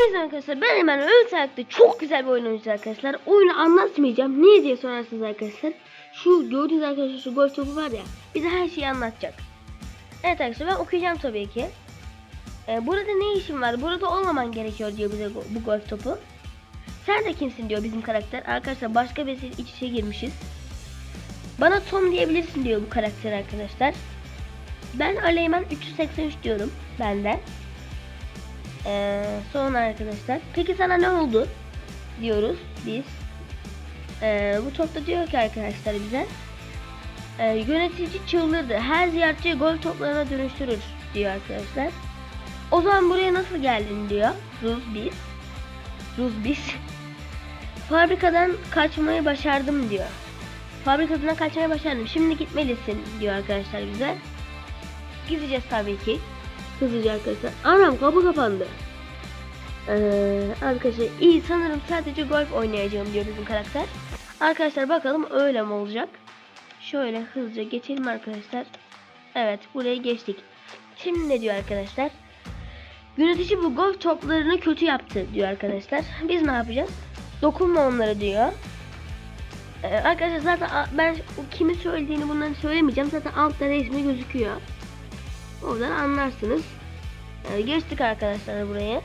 Hepinize arkadaşlar ben hemen sayakta çok güzel bir oyun oynayacağız arkadaşlar. Oyunu anlatmayacağım. Niye diye sorarsınız arkadaşlar. Şu gördüğünüz arkadaşlar şu gol topu var ya. Bize her şeyi anlatacak. Evet arkadaşlar ben okuyacağım tabii ki. Ee, burada ne işin var? Burada olmaman gerekiyor diyor bize bu, golf topu. Sen de kimsin diyor bizim karakter. Arkadaşlar başka birisiyle iç içe girmişiz. Bana Tom diyebilirsin diyor bu karakter arkadaşlar. Ben Aleyman 383 diyorum ben de. Ee, sonra arkadaşlar. Peki sana ne oldu? Diyoruz biz. Ee, bu topta diyor ki arkadaşlar bize. E, yönetici çıldırdı. Her ziyaretçiyi gol toplarına dönüştürür diyor arkadaşlar. O zaman buraya nasıl geldin diyor. Ruz biz. Ruz biz. Fabrikadan kaçmayı başardım diyor. Fabrikadan kaçmayı başardım. Şimdi gitmelisin diyor arkadaşlar bize. Gideceğiz tabii ki. Hızlıca arkadaşlar. Anam kapı kapandı. Ee, arkadaşlar iyi sanırım sadece golf oynayacağım diyor bizim karakter. Arkadaşlar bakalım öyle mi olacak? Şöyle hızlıca geçelim arkadaşlar. Evet buraya geçtik. Şimdi ne diyor arkadaşlar? Yönetici bu golf toplarını kötü yaptı diyor arkadaşlar. Biz ne yapacağız? Dokunma onlara diyor. Ee, arkadaşlar zaten ben o kimin söylediğini bunları söylemeyeceğim. Zaten altta resmi gözüküyor. Oradan anlarsınız. Ee, geçtik arkadaşlar buraya.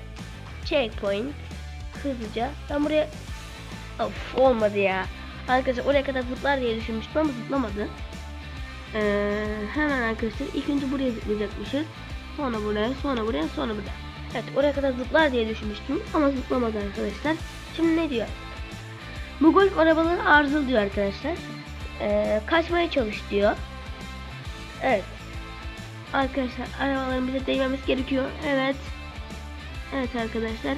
Checkpoint. Hızlıca. Ben buraya... Of olmadı ya. Arkadaşlar oraya kadar zıplar diye düşünmüştüm ama zıplamadı. Ee, hemen arkadaşlar ilk önce buraya zıplayacakmışız. Sonra buraya, sonra buraya, sonra buraya. Evet oraya kadar zıplar diye düşünmüştüm ama zıplamadı arkadaşlar. Şimdi ne diyor? Bu golf arabaları arızalı diyor arkadaşlar. Ee, kaçmaya çalış diyor. Evet. Arkadaşlar arabaların bize değmemiz gerekiyor. Evet. Evet arkadaşlar.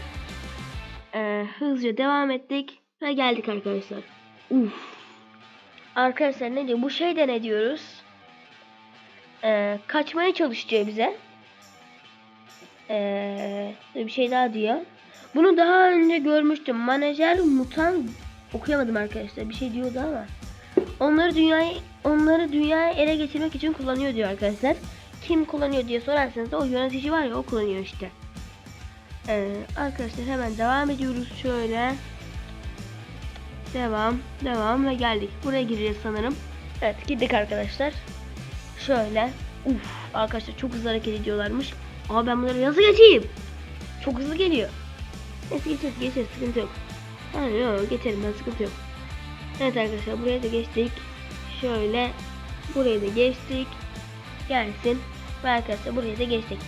Ee, hızlıca devam ettik ve geldik arkadaşlar. Uf. Arkadaşlar ne diyor? Bu şeyde ne diyoruz? Ee, kaçmaya çalış bize. Ee, bir şey daha diyor. Bunu daha önce görmüştüm. Manager mutan okuyamadım arkadaşlar. Bir şey diyordu ama. Onları dünyayı onları dünyaya ele geçirmek için kullanıyor diyor arkadaşlar. Kim kullanıyor diye sorarsanız da o yönetici var ya o kullanıyor işte. Ee, arkadaşlar hemen devam ediyoruz şöyle. Devam, devam ve geldik. Buraya gireceğiz sanırım. Evet, girdik arkadaşlar. Şöyle. Uf, arkadaşlar çok hızlı hareket ediyorlarmış. Aa ben bunları nasıl geçeyim? Çok hızlı geliyor. Neyse geçeriz, geçeriz. Sıkıntı yok. Yani yok, geçerim ben sıkıntı yok. Evet arkadaşlar buraya da geçtik. Şöyle. Buraya da geçtik. Gelsin. Ve arkadaşlar buraya da geçtik.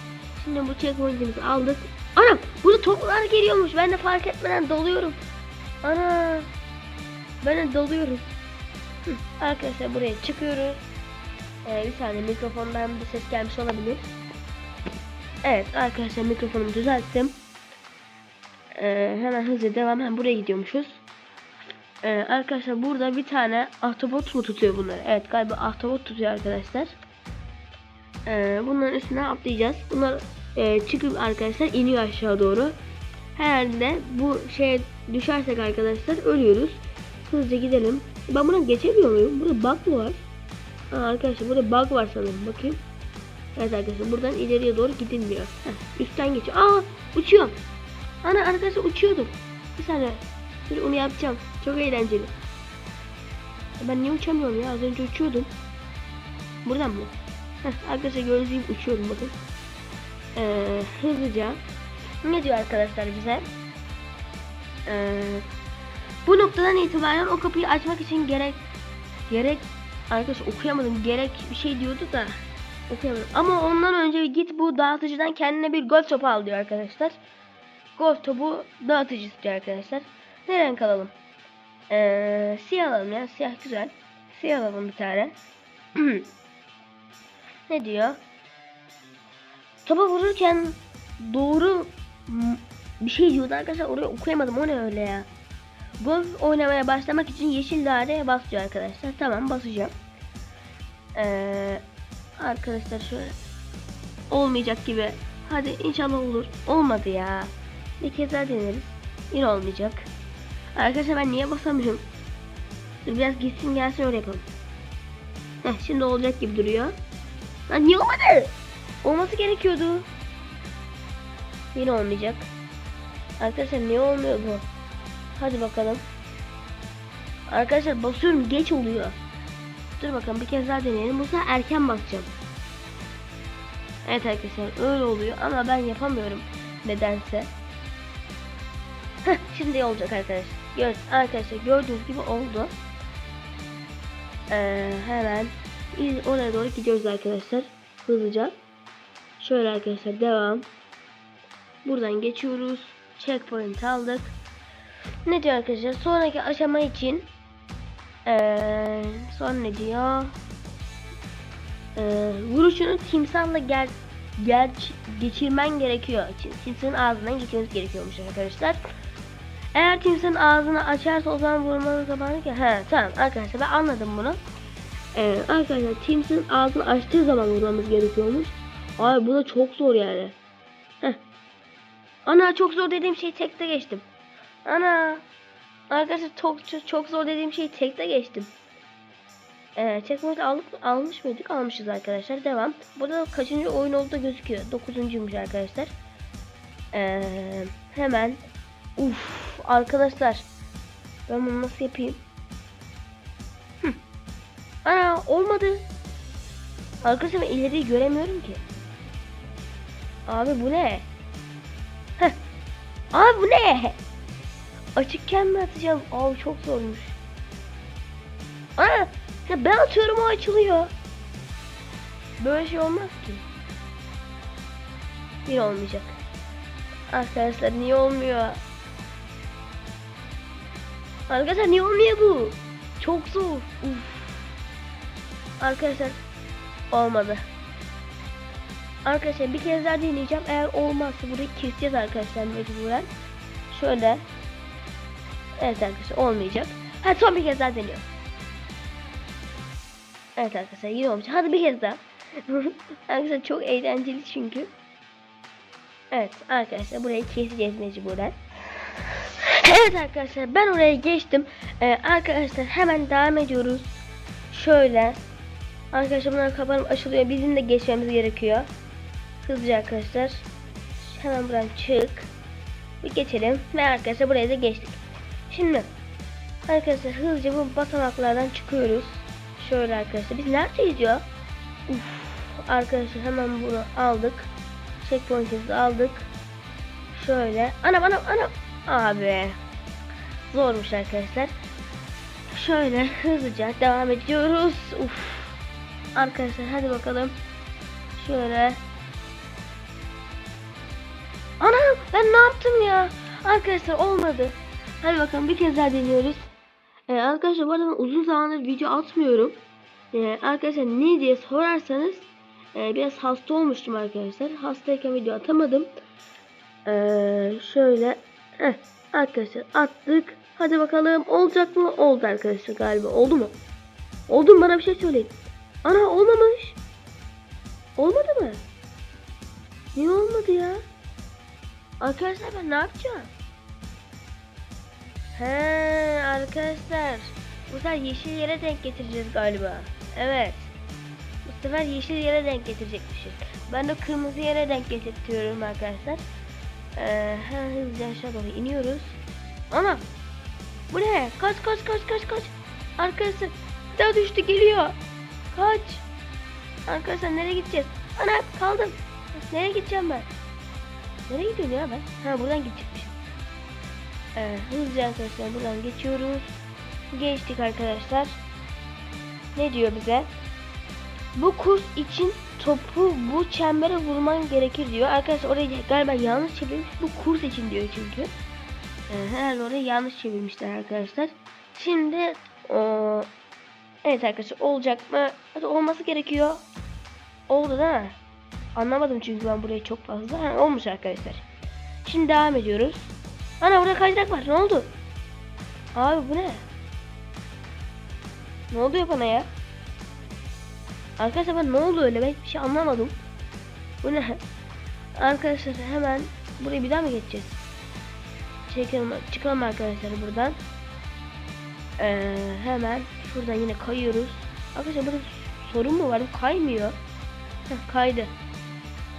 Şimdi bu checkpoint'imizi aldık. Anam burada toplar geliyormuş. Ben de fark etmeden doluyorum. Ana. Ben de doluyorum. Hı, Arkadaşlar buraya çıkıyoruz. Ee, bir saniye mikrofondan bir ses gelmiş olabilir. Evet arkadaşlar mikrofonumu düzelttim. Ee, hemen hızlı devam. Hemen buraya gidiyormuşuz. Ee, arkadaşlar burada bir tane ahtapot mu tutuyor bunları? Evet galiba ahtapot tutuyor arkadaşlar. Ee, bunların üstüne atlayacağız. Bunlar e, çıkıp arkadaşlar iniyor aşağı doğru. Herhalde bu şeye düşersek arkadaşlar ölüyoruz. Hızlıca gidelim. Ben buna geçemiyor muyum? Burada bug mı var? Aa, arkadaşlar burada bug var sanırım. Bakayım. Evet arkadaşlar buradan ileriye doğru gidilmiyor. Heh, üstten geçiyor. Aa uçuyorum. Ana arkadaşlar uçuyordum. Bir saniye. Dur onu yapacağım. Çok eğlenceli. Ben niye uçamıyorum ya? Az önce uçuyordum. Buradan mı? Heh, arkadaşlar gördüğünüz gibi uçuyorum bakın. Ee, hızlıca. Ne diyor arkadaşlar bize? Ee, bu noktadan itibaren o kapıyı açmak için gerek gerek arkadaş okuyamadım gerek bir şey diyordu da okuyamadım. Ama ondan önce git bu dağıtıcıdan kendine bir golf topu al diyor arkadaşlar. Golf topu dağıtıcısı diyor arkadaşlar. Ne renk alalım? Ee, siyah alalım ya. Siyah güzel. Siyah alalım bir tane. ne diyor? Topa vururken doğru bir şey diyordu arkadaşlar. Orayı okuyamadım. O ne öyle ya? Golf oynamaya başlamak için yeşil daireye bas diyor arkadaşlar. Tamam basacağım. Ee, arkadaşlar şöyle olmayacak gibi. Hadi inşallah olur. Olmadı ya. Bir kez daha deneriz. Yine olmayacak. Arkadaşlar ben niye basamıyorum? Dur biraz gitsin gelsin öyle yapalım. Heh şimdi olacak gibi duruyor. Lan niye olmadı? Olması gerekiyordu. Yine olmayacak. Arkadaşlar niye olmuyor bu? Hadi bakalım. Arkadaşlar basıyorum geç oluyor. Dur bakalım bir kez daha deneyelim. Bu sefer erken basacağım. Evet arkadaşlar öyle oluyor ama ben yapamıyorum nedense. Heh, şimdi olacak arkadaşlar. Gör, arkadaşlar gördüğünüz gibi oldu. Ee, hemen biz oraya doğru gidiyoruz arkadaşlar. Hızlıca. Şöyle arkadaşlar devam. Buradan geçiyoruz. Checkpoint aldık. Ne diyor arkadaşlar? Sonraki aşama için ee, son ne diyor? Ee, vuruşunu timsahla ger, ger geçirmen gerekiyor. Timsahın ağzından geçirmeniz gerekiyormuş arkadaşlar. Eğer timsahın ağzını açarsa o zaman vurmanın zamanı ki. He tamam arkadaşlar ben anladım bunu. Ee, arkadaşlar timsahın ağzını açtığı zaman vurmamız gerekiyormuş. Ay bu da çok zor yani. Heh. Ana çok zor dediğim şeyi tekte geçtim. Ana. Arkadaşlar çok çok, zor dediğim şeyi tekte geçtim. Ee, checkpoint aldık, almış mıydık? Almışız arkadaşlar. Devam. Burada kaçıncı oyun olduğu da gözüküyor. Dokuzuncuymuş arkadaşlar. Ee, hemen. Uf arkadaşlar. Ben bunu nasıl yapayım? Ana olmadı. Arkadaşlar ileriyi göremiyorum ki. Abi bu ne? Heh. Abi bu ne? Açıkken mi atacağım? Abi çok zormuş. Aa, ya ben atıyorum o açılıyor. Böyle şey olmaz ki. Yine olmayacak. Arkadaşlar niye olmuyor? Arkadaşlar niye olmuyor bu? Çok zor. Uf. Arkadaşlar olmadı. Arkadaşlar bir kez daha deneyeceğim. Eğer olmazsa burayı keseceğiz arkadaşlar mecburen. Şöyle. Evet arkadaşlar olmayacak. Hadi son bir kez daha deniyorum. Evet arkadaşlar yine olmuş. Hadi bir kez daha. arkadaşlar çok eğlenceli çünkü. Evet arkadaşlar burayı keseceğiz mecburen. Evet arkadaşlar ben oraya geçtim. Ee, arkadaşlar hemen devam ediyoruz. Şöyle. Arkadaşlar bunlar kapanıp açılıyor. Bizim de geçmemiz gerekiyor. Hızlıca arkadaşlar. Hemen buradan çık. Bir geçelim. Ve arkadaşlar buraya da geçtik. Şimdi arkadaşlar hızlıca bu basamaklardan çıkıyoruz. Şöyle arkadaşlar. Biz neredeyiz ya? Uf, arkadaşlar hemen bunu aldık. Checkpoint'imizi aldık. Şöyle. Ana bana ana. Abi. Zormuş arkadaşlar. Şöyle hızlıca devam ediyoruz. Uf. Arkadaşlar hadi bakalım. Şöyle. Ana ben ne yaptım ya? Arkadaşlar olmadı. Hadi bakalım bir kez daha deniyoruz. Ee, arkadaşlar bu arada ben uzun zamandır video atmıyorum. Ee, arkadaşlar ne diye sorarsanız e, biraz hasta olmuştum arkadaşlar. Hastayken video atamadım. Ee, şöyle heh, arkadaşlar attık. Hadi bakalım olacak mı? Oldu arkadaşlar galiba. Oldu mu? Oldu mu? Bana bir şey söyleyin. Ana olmamış. Olmadı mı? Niye olmadı ya? Arkadaşlar ben ne yapacağım? He arkadaşlar. Bu sefer yeşil yere denk getireceğiz galiba. Evet. Bu sefer yeşil yere denk getirecekmişiz. Ben de kırmızı yere denk getirtiyorum arkadaşlar. Ee, hızlıca aşağı doğru iniyoruz. Ana! Bu ne? Kaç kaç kaç kaç kaç. Arkadaşlar daha düştü geliyor. Kaç. Arkadaşlar nereye gideceğiz? Ana kaldım. Nereye gideceğim ben? Nereye gidiyorum ya ben? Ha buradan gidecekmişim. Ee, hızlıca arkadaşlar buradan geçiyoruz. Geçtik arkadaşlar. Ne diyor bize? Bu kurs için topu bu çembere vurman gerekir diyor. Arkadaşlar orayı galiba yanlış çevirmiş. Bu kurs için diyor çünkü. Ee, herhalde orayı yanlış çevirmişler arkadaşlar. Şimdi o Evet arkadaşlar olacak mı? Hadi olması gerekiyor. Oldu değil mi? Anlamadım çünkü ben burayı çok fazla. Ha, olmuş arkadaşlar. Şimdi devam ediyoruz. Ana burada kaydırak var. Ne oldu? Abi bu ne? Ne oluyor bana ya? Arkadaşlar ben ne oldu öyle? Ben hiçbir şey anlamadım. Bu ne? Arkadaşlar hemen burayı bir daha mı geçeceğiz? Çekelim, çıkalım arkadaşlar buradan. Ee, hemen şuradan yine kayıyoruz. Arkadaşlar burada sorun mu var? Kaymıyor. Heh, kaydı.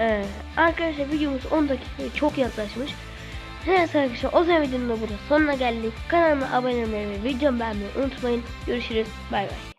Ee, arkadaşlar videomuz 10 dakikaya çok yaklaşmış. Evet arkadaşlar o zaman videonun da burada sonuna geldik. Kanalıma abone olmayı ve videomu beğenmeyi unutmayın. Görüşürüz. Bay bay.